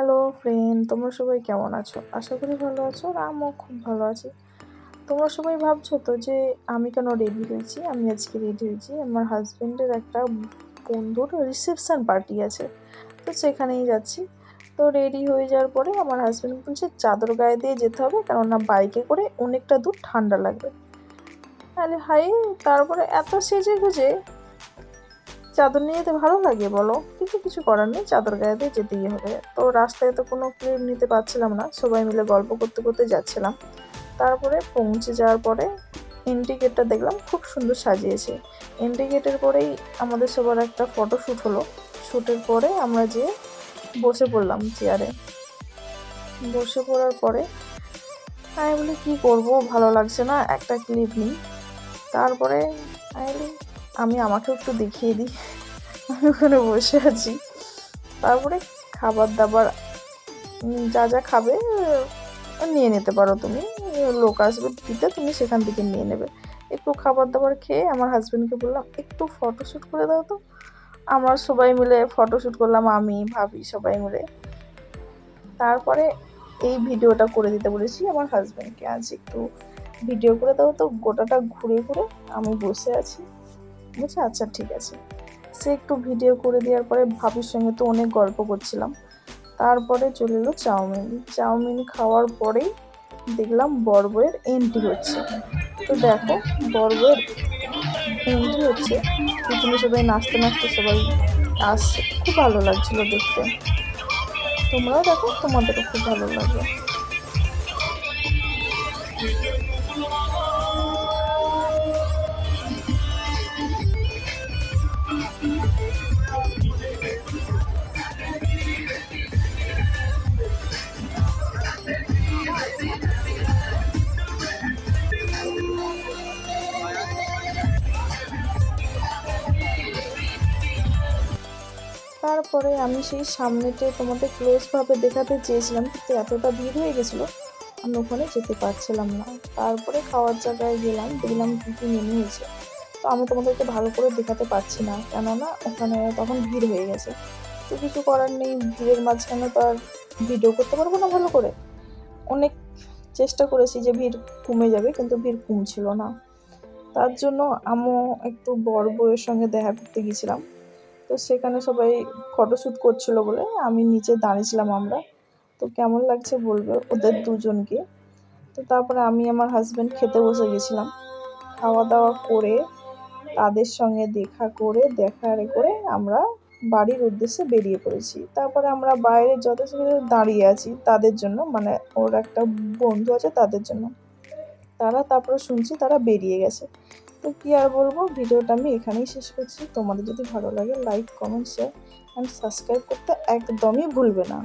Hello friend তোমরা সবাই কেমন আছো? আশা করি ভালো আছো আর আমিও খুব ভালো আছি। তোমরা সবাই ভাবছ তো যে আমি কেন রেডি হয়েছি? আমি আজকে রেডি হয়েছি। আমার হাজব্যান্ডের একটা বন্ধুর রিসেপশান পার্টি আছে। তো সেখানেই যাচ্ছি। তো রেডি হয়ে যাওয়ার পরে আমার হাজব্যান্ড বলছে, চাদর গায়ে দিয়ে যেতে হবে, কেননা বাইকে করে অনেকটা দূর ঠান্ডা লাগবে। তাহলে হাই তারপরে এত সেজে গুজে চাদর নিয়ে যেতে ভালো লাগে, বলো। কিন্তু কিছু করার নেই, চাদর গায়ে দিয়ে যেতেই হবে। তো রাস্তায় তো কোনো ক্লিপ নিতে পারছিলাম না, সবাই মিলে গল্প করতে করতে যাচ্ছিলাম। তারপরে পৌঁছে যাওয়ার পরে ইন্ডিকেটটা দেখলাম খুব সুন্দর সাজিয়েছে। ইন্ডিকেটের পরেই আমাদের সবার একটা ফটো শ্যুট হলো। শ্যুটের পরে আমরা যে বসে পড়লাম চেয়ারে বসে পড়ার পরে আমি বলি, কী করব? ভালো লাগছে না, একটা ক্লিপ নিই। তারপরে আমি আমি আমাকেও একটু দেখিয়ে দিই। আমি ওখানে বসে আছি। তারপরে খাবার দাবার যা যা খাবে নিয়ে নিতে পারো তুমি। লোক আসবে দিতে, তুমি সেখান থেকে নিয়ে নেবে। একটু খাবার দাবার খেয়ে আমার হাজব্যান্ডকে বললাম, একটু ফটোশ্যুট করে দাও তো। আমরা সবাই মিলে ফটোশ্যুট করলাম, আমি, ভাবি সবাই মিলে। তারপরে এই ভিডিওটা করে দিতে বলেছি আমার হাজব্যান্ডকে আজ একটু ভিডিও করে দাও তো, গোটাটা ঘুরে ঘুরে আমি বসে আছি। বলছে আচ্ছা ঠিক আছে। সে একটু ভিডিও করে দেওয়ার পরে ভাবির সঙ্গে তো অনেক গল্প করছিলাম। তারপরে চলে এলো চাউমিন। চাউমিন খাওয়ার পরেই দেখলাম বড়বইয়ের এন্ট্রি হচ্ছে। তো দেখো বড়বইয়ের এন্ট্রি হচ্ছে। পিছনে সবাই নাচতে নাচতে সবাই আসছে। খুব ভালো লাগছিল দেখতে। তোমরাও দেখো, তোমাদেরও খুব ভালো লাগবে। তারপরে আমি সেই সামনেতে তোমাদের ক্লোজভাবে দেখাতে চেয়েছিলাম, কিন্তু এতটা ভিড় হয়ে গেছিল, আমি ওখানে যেতে পারছিলাম না। তারপরে খাওয়ার জায়গায় গেলাম, দেখলাম কী কী মেনু হয়েছে তো আমি তোমাদেরকে ভালো করে দেখাতে পারছি না, কেননা ওখানে তখন ভিড় হয়ে গেছে। তো কিছু করার নেই, ভিড়ের মাঝখানে তো আর ভিডিও করতে পারব না ভালো করে। অনেক চেষ্টা করেছি যে ভিড় কমে যাবে, কিন্তু ভিড় কমছিল না। তার জন্য আমিও একটু বড় বউয়ের সঙ্গে দেখা করতে গেছিলাম। তো সেখানে সবাই ফটোশ্যুট করছিল বলে আমি নিচে দাঁড়িয়েছিলাম আমরা। তো কেমন লাগছে বলবে ওদের দুজনকে? তো তারপরে আমি আমার হাজব্যান্ড খেতে বসে গেছিলাম। খাওয়া দাওয়া করে তাদের সঙ্গে দেখা করে দেখা করে আমরা বাড়ির উদ্দেশ্যে বেরিয়ে পড়েছি। তারপরে আমরা বাইরে যথেষ্ট দাঁড়িয়ে আছি তাদের জন্য মানে ওর একটা বন্ধু আছে তাদের জন্য। তারা তারপরে শুনছি তারা বেরিয়ে গেছে। তো কী আর বলব? ভিডিওটা আমি এখানেই শেষ করছি। তোমাদের যদি ভালো লাগে like comment share and subscribe করতে একদমই ভুলবে না।